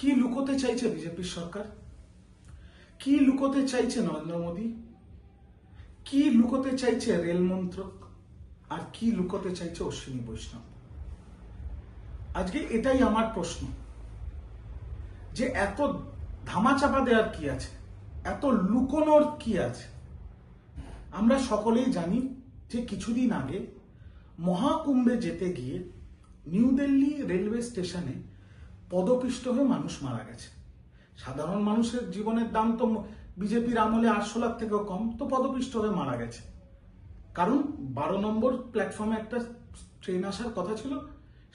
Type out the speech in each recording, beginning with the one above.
কি লুকোতে চাইছে বিজেপির সরকার? কি লুকোতে চাইছে নরেন্দ্র মোদী? কি লুকোতে চাইছে রেল মন্ত্রক? আর কি লুকোতে চাইছে অশ্বিনী বৈষ্ণব? আজকে এটাই আমার প্রশ্ন। যে এত ধামাচাপা দেওয়ার কি আছে? এত লুকোনোর কি আছে? আমরা সকলেই জানি যে কিছুদিন আগে মহাকুম্ভে যেতে গিয়ে নিউ দিল্লি রেলওয়ে স্টেশনে পদপিষ্ট হয়ে মানুষ মারা গেছে। সাধারণ মানুষের জীবনের দাম তো বিজেপির আমলে আটশো লাখ থেকেও কম, তো পদপিষ্ট হয়ে মারা গেছে। কারণ বারো নম্বর প্ল্যাটফর্মে একটা ট্রেন আসার কথা ছিল,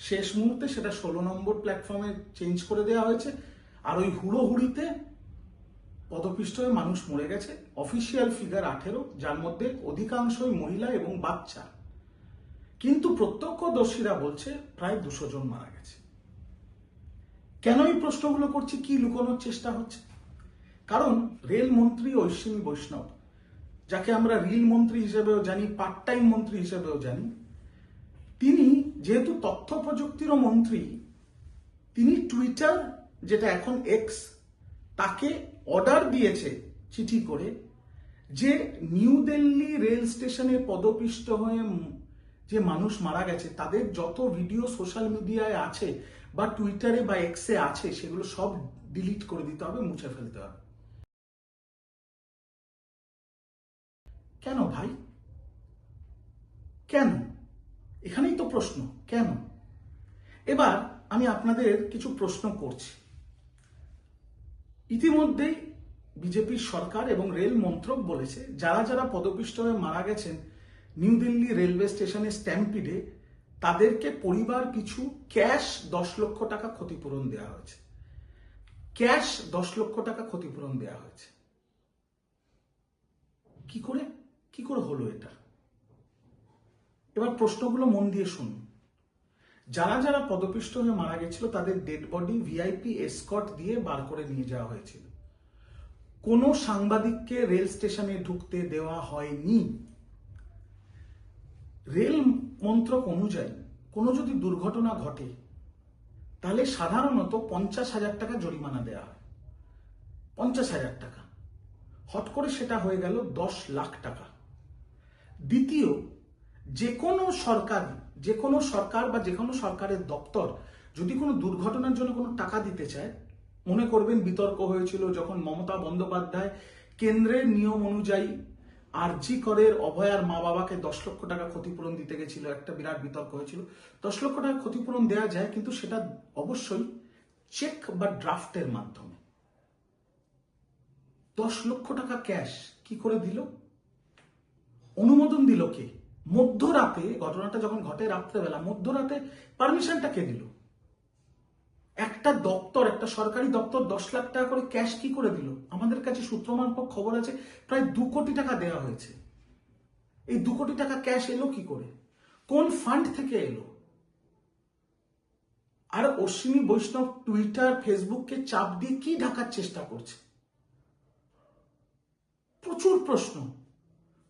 শেষ মুহূর্তে সেটা ষোলো নম্বর প্ল্যাটফর্মে চেঞ্জ করে দেওয়া হয়েছে, আর ওই হুড়োহুড়িতে পদপিষ্ট হয়ে মানুষ মরে গেছে অফিসিয়াল ফিগার আঠেরো, যার মধ্যে অধিকাংশই মহিলা এবং বাচ্চা। কিন্তু প্রত্যক্ষদর্শীরা বলছে প্রায় দুশো জন মারা গেছে। কেন এই প্রশ্নগুলো করছি? কি লুকোনোর চেষ্টা হচ্ছে? কারণ রেল মন্ত্রী ঐশ্বিনী বৈষ্ণব, যাকে আমরা রিল মন্ত্রী হিসেবেও জানি পার্ট টাইম মন্ত্রী হিসেবেও জানি, তিনি যেহেতু তথ্য প্রযুক্তিরও মন্ত্রী, তিনি টুইটার যেটা এখন এক্স তাকে অর্ডার দিয়েছে চিঠি করে যে নিউ দিল্লি রেল স্টেশনে পদপিষ্ট হয়ে যে মানুষ মারা গেছে, তাদের যত ভিডিও সোশ্যাল মিডিয়ায় আছে বা টুইটারে বা এক্সে আছে, সেগুলো সব ডিলিট করে দিতে হবে, মুছে ফেলতে হবে। কেন ভাই? কেন? এখানেই তো প্রশ্ন, কেন? এবার আমি আপনাদের কিছু প্রশ্ন করছি। ইতিমধ্যেই বিজেপির সরকার এবং রেল মন্ত্রক বলেছে, যারা যারা পদপিষ্ট হয়ে মারা গেছেন, নিউ দিল্লি রেলওয়ে স্টেশনে স্ট্যাম্পিডে তাদেরকে পরিবার পিছু ক্যাশ দশ লক্ষ টাকা ক্ষতিপূরণ দেওয়া হয়েছে। ক্যাশ দশ লক্ষ টাকা ক্ষতিপূরণ দেওয়া হয়েছে। কি করে? কি করে হলো এটা? এবার প্রশ্নগুলো মন দিয়ে শুনুন। যারা যারা পদপিষ্ট হয়ে মারা গেছিল, তাদের ডেড বডি ভিআইপি এসকট দিয়ে বার করে নিয়ে যাওয়া হয়েছিল। কোনো সাংবাদিককে রেল স্টেশনে ঢুকতে দেওয়া হয়নি। রেল মন্ত্রক অনুযায়ী কোনো যদি দুর্ঘটনা ঘটে, তাহলে সাধারণত পঞ্চাশ হাজার টাকা জরিমানা দেওয়া হয়। পঞ্চাশ হাজার টাকা। হট করে সেটা হয়ে গেল দশ লাখ টাকা। দ্বিতীয়, যে কোনো সরকার, যে কোনো সরকার বা যে কোনো সরকারের দপ্তর যদি কোনো দুর্ঘটনার জন্য কোনো টাকা দিতে চায়, মনে করবেন বিতর্ক হয়েছিল যখন মমতা বন্দ্যোপাধ্যায় কেন্দ্রের নিয়ম অনুযায়ী আরজি করের অভয়ার মা বাবাকে দশ লক্ষ টাকা ক্ষতিপূরণ দিতে গেছিল, একটা বিরাট বিতর্ক হয়েছিল। দশ লক্ষ টাকা ক্ষতিপূরণ দেওয়া যায়, কিন্তু সেটা অবশ্যই চেক বা ড্রাফটের মাধ্যমে। দশ লক্ষ টাকা ক্যাশ কি করে দিল? অনুমোদন দিল কে? মধ্যরাতে, ঘটনাটা যখন ঘটে রাত্রেবেলা, মধ্যরাতে পারমিশনটা কে দিল? একটা দপ্তর, একটা সরকারি দপ্তর দশ লাখ টাকা করে ক্যাশ কি করে দিল? আমাদের কাছে সূত্র মারফত খবর আছে, প্রায় দু কোটি টাকা দেওয়া হয়েছে। এই দু কোটি টাকা ক্যাশ এলো কি করে? কোন ফান্ড থেকে এলো? আর অশ্বিনী বৈষ্ণব টুইটার ফেসবুককে চাপ দিয়ে কি ঢাকার চেষ্টা করছে? প্রচুর প্রশ্ন।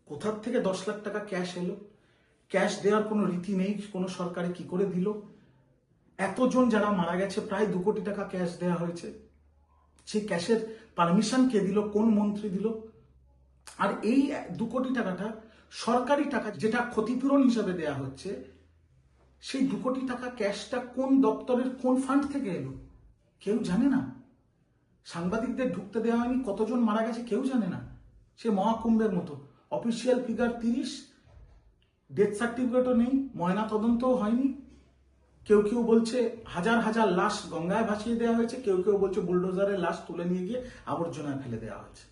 কোথার থেকে দশ লাখ টাকা ক্যাশ এলো? ক্যাশ দেওয়ার কোনো রীতি নেই, কোনো সরকারে কি করে দিল? এতজন যারা মারা গেছে, প্রায় দু কোটি টাকা ক্যাশ দেওয়া হয়েছে। সেই ক্যাশের পারমিশন কে দিল, কোন মন্ত্রী দিল? আর এই দু কোটি টাকাটা সরকারি টাকা যেটা ক্ষতিপূরণ হিসাবে দেয়া হচ্ছে, সেই দু কোটি টাকা ক্যাশটা কোন দপ্তরের, কোন ফান্ড থেকে এলো? কেউ জানে না। সাংবাদিকদের ঢুকতে দেওয়া হয়নি, কতজন মারা গেছে কেউ জানে না। সে মহাকুম্ভের মতো। অফিসিয়াল ফিগার তিরিশ ডেথ সার্টিফিকেটও নেই ময়না তদন্তও হয়নি। কেউ কেউ বলছে হাজার হাজার লাশ গঙ্গায় ভাসিয়ে দেওয়া হয়েছে, কেউ কেউ বলছে বুলডোজারের লাশ তুলে নিয়ে গিয়ে আবর্জনায় ফেলে দেওয়া হয়েছে।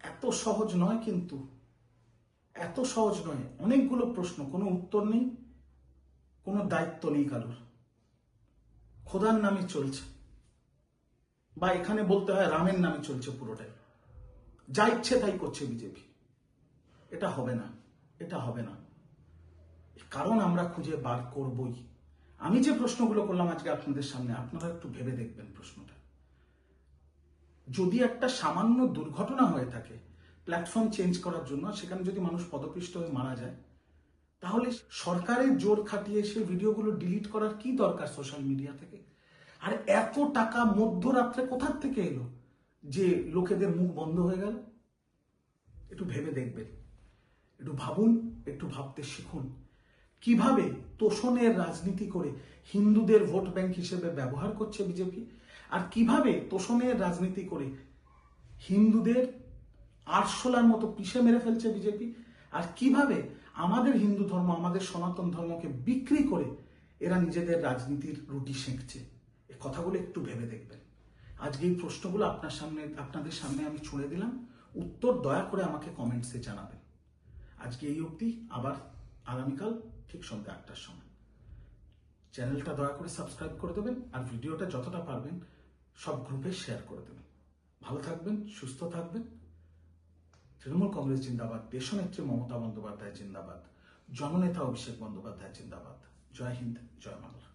এত সহজ নয় কিন্তু, এত সহজ নয়। অনেকগুলো প্রশ্ন, কোনো উত্তর নেই, কোনো দায়িত্ব নেই কারোর। খোদার নামে চলছে। বা এখানে বলতে হয় রামের নামে চলছে পুরোটাই। যা ইচ্ছে তাই করছে বিজেপি। এটা হবে না, এটা হবে না। কারণ আমরা খুঁজে বার করবই। আমি যে প্রশ্নগুলো করলাম আজকে আপনাদের সামনে, আপনারা একটু ভেবে দেখবেন প্রশ্নটা। যদি একটা সামান্য দুর্ঘটনা হয়ে থাকে প্ল্যাটফর্ম চেঞ্জ করার জন্য সেখানে যদি মানুষ পদপিষ্ট হয়ে মারা যায়, তাহলে সরকারের জোর খাটিয়ে সেই ভিডিওগুলো ডিলিট করার কি দরকার সোশ্যাল মিডিয়া থেকে? আর এত টাকা মধ্যরাত্রে কোথার থেকে এলো যে লোকেদের মুখ বন্ধ হয়ে গেল? একটু ভেবে দেখবেন। একটু ভাবুন, একটু ভাবতে শিখুন। কীভাবে তোষণের রাজনীতি করে হিন্দুদের ভোট ব্যাংক হিসেবে ব্যবহার করছে বিজেপি? আর কীভাবে তোষণের রাজনীতি করে হিন্দুদের আরশোলার মতো পিষে মেরে ফেলছে বিজেপি? আর কীভাবে আমাদের হিন্দু ধর্ম, আমাদের সনাতন ধর্মকে বিক্রি করে এরা নিজেদের রাজনীতির রুটি সেঁকছে? এ কথাগুলো একটু ভেবে দেখবেন। আজকে এই প্রশ্নগুলো আপনার সামনে, আপনাদের সামনে আমি ছুঁড়ে দিলাম। উত্তর দয়া করে আমাকে কমেন্টসে জানাবেন। আজকে এই অবধি, আবার আগামীকাল ঠিক সন্ধ্যা আটটার সময়। চ্যানেলটা দয়া করে সাবস্ক্রাইব করে দেবেন আর ভিডিওটা যতটা পারবেন সব গ্রুপে শেয়ার করে দেবেন। ভালো থাকবেন, সুস্থ থাকবেন। তৃণমূল কংগ্রেস জিন্দাবাদ, দেশনেত্রী মমতা বন্দ্যোপাধ্যায় জিন্দাবাদ, জননেতা অভিষেক বন্দ্যোপাধ্যায় জিন্দাবাদ। জয় হিন্দ, জয় বাংলা।